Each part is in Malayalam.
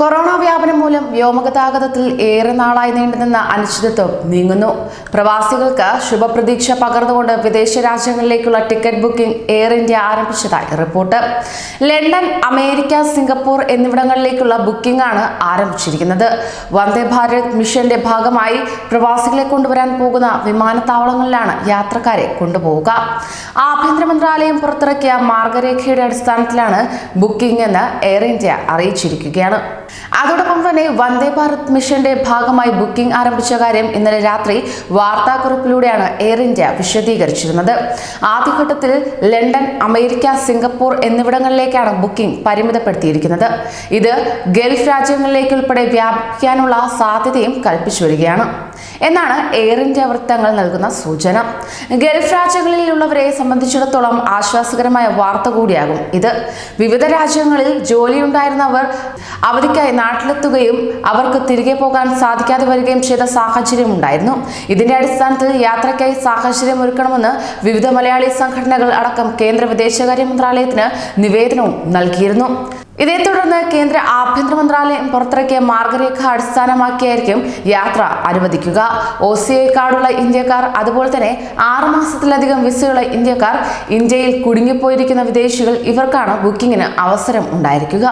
കൊറോണ വ്യാപനം മൂലം വ്യോമഗതാഗതത്തിൽ ഏറെ നാളായി നീണ്ടുനിന്ന അനിശ്ചിതത്വം നീങ്ങുന്നു. പ്രവാസികൾക്ക് ശുഭപ്രതീക്ഷ പകർന്നുകൊണ്ട് വിദേശ രാജ്യങ്ങളിലേക്കുള്ള ടിക്കറ്റ് ബുക്കിംഗ് എയർ ഇന്ത്യ ആരംഭിച്ചതായി റിപ്പോർട്ട്. ലണ്ടൻ അമേരിക്ക സിംഗപ്പൂർ എന്നിവിടങ്ങളിലേക്കുള്ള ബുക്കിംഗ് ആണ് ആരംഭിച്ചിരിക്കുന്നത്. വന്ദേ ഭാരത് മിഷന്റെ ഭാഗമായി പ്രവാസികളെ കൊണ്ടുവരാൻ പോകുന്ന വിമാനത്താവളങ്ങളിലാണ് യാത്രക്കാരെ കൊണ്ടുപോവുക. ആഭ്യന്തര മന്ത്രാലയം പുറത്തിറക്കിയ മാർഗരേഖയുടെ അടിസ്ഥാനത്തിലാണ് ബുക്കിംഗ് എന്ന് എയർ ഇന്ത്യ അറിയിച്ചിരിക്കുകയാണ്. അതോടൊപ്പം തന്നെ വന്ദേ ഭാരത് മിഷന്റെ ഭാഗമായി ബുക്കിംഗ് ആരംഭിച്ച കാര്യം ഇന്നലെ രാത്രി വാർത്താക്കുറിപ്പിലൂടെയാണ് എയർ ഇന്ത്യ വിശദീകരിച്ചിരുന്നത്. ആദ്യഘട്ടത്തിൽ ലണ്ടൻ അമേരിക്ക സിംഗപ്പൂർ എന്നിവിടങ്ങളിലേക്കാണ് ബുക്കിംഗ് പരിമിതപ്പെടുത്തിയിരിക്കുന്നത്. ഇത് ഗൾഫ് രാജ്യങ്ങളിലേക്ക് ഉൾപ്പെടെ വ്യാപിക്കാനുള്ള സാധ്യതയും കൽപ്പിച്ചു വരികയാണ്. എന്നാണ് എയർ ഇന്ത്യ വൃത്തങ്ങൾ നൽകുന്ന സൂചന. ഗൾഫ് രാജ്യങ്ങളിലുള്ളവരെ സംബന്ധിച്ചിടത്തോളം ആശ്വാസകരമായ വാർത്ത കൂടിയാകും ഇത്. വിവിധ രാജ്യങ്ങളിൽ ജോലിയുണ്ടായിരുന്നവർ അവധിക്കായി നാട്ടിലെത്തുകയും അവർക്ക് തിരികെ പോകാൻ സാധിക്കാതെ വരികയും ചെയ്ത സാഹചര്യം ഉണ്ടായിരുന്നു. ഇതിന്റെ അടിസ്ഥാനത്തിൽ യാത്രയ്ക്കായി സാഹചര്യം ഒരുക്കണമെന്ന് വിവിധ മലയാളി സംഘടനകൾ അടക്കം കേന്ദ്ര വിദേശകാര്യ മന്ത്രാലയത്തിന് നിവേദനവും നൽകിയിരുന്നു. ഇതേ തുടർന്ന് കേന്ദ്ര ആഭ്യന്തര മന്ത്രാലയം പുറത്തിറക്കിയ മാർഗരേഖ അടിസ്ഥാനമാക്കിയായിരിക്കും യാത്ര അനുവദിക്കുക. ഒ സി ഐ കാർഡുള്ള ഇന്ത്യക്കാർ അതുപോലെ തന്നെ ആറു മാസത്തിലധികം വിസയുള്ള ഇന്ത്യക്കാർ ഇന്ത്യയിൽ കുടുങ്ങിപ്പോയിരിക്കുന്ന വിദേശികൾ ഇവർക്കാണ് ബുക്കിങ്ങിന് അവസരം ഉണ്ടായിരിക്കുക.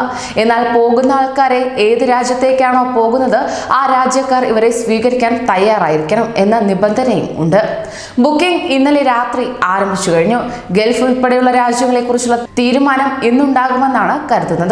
എന്നാൽ പോകുന്ന ആൾക്കാരെ ഏത് രാജ്യത്തേക്കാണോ പോകുന്നത് ആ രാജ്യക്കാർ ഇവരെ സ്വീകരിക്കാൻ തയ്യാറായിരിക്കണം എന്ന നിബന്ധനയും ഉണ്ട്. ബുക്കിംഗ് ഇന്നലെ രാത്രി ആരംഭിച്ചു കഴിഞ്ഞു. ഗൾഫ് ഉൾപ്പെടെയുള്ള രാജ്യങ്ങളെക്കുറിച്ചുള്ള തീരുമാനം ഇന്നുണ്ടാകുമെന്നാണ് കരുതുന്നത്.